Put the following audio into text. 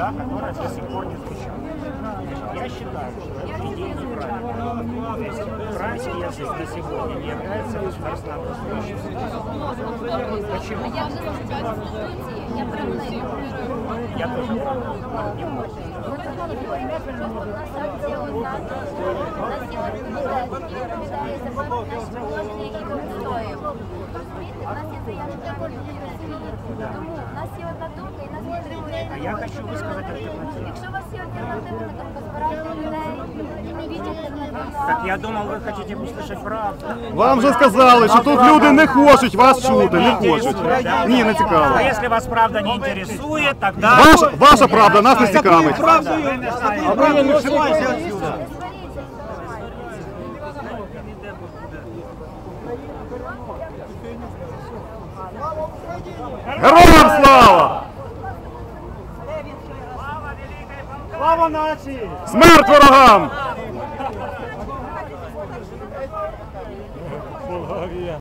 да, которая до сих пор не звучала. Я считаю, что эта идея неправильная. То есть украинский язык на сегодня не является государственным образующим. Почему? Я вже зачитаю Конституції, я правильно Я тоже не могу. Тому в нас є одна я хочу высказать альтернативу. Якщо у вас є альтернативна думка, збирайте людей і не бійте альтернативу. Так я думал, вы хотите услышать правду. Вам вже сказали, що тут люди не хочуть вас чути, не хочуть. Ні, не цікаво. А если вас правда не интересует, тогда... Ваша, ваша правда нас не цікавить. А вы не ушивайте отсюда. Героям слава! Слава нации! Смерть ворогам! Болгария.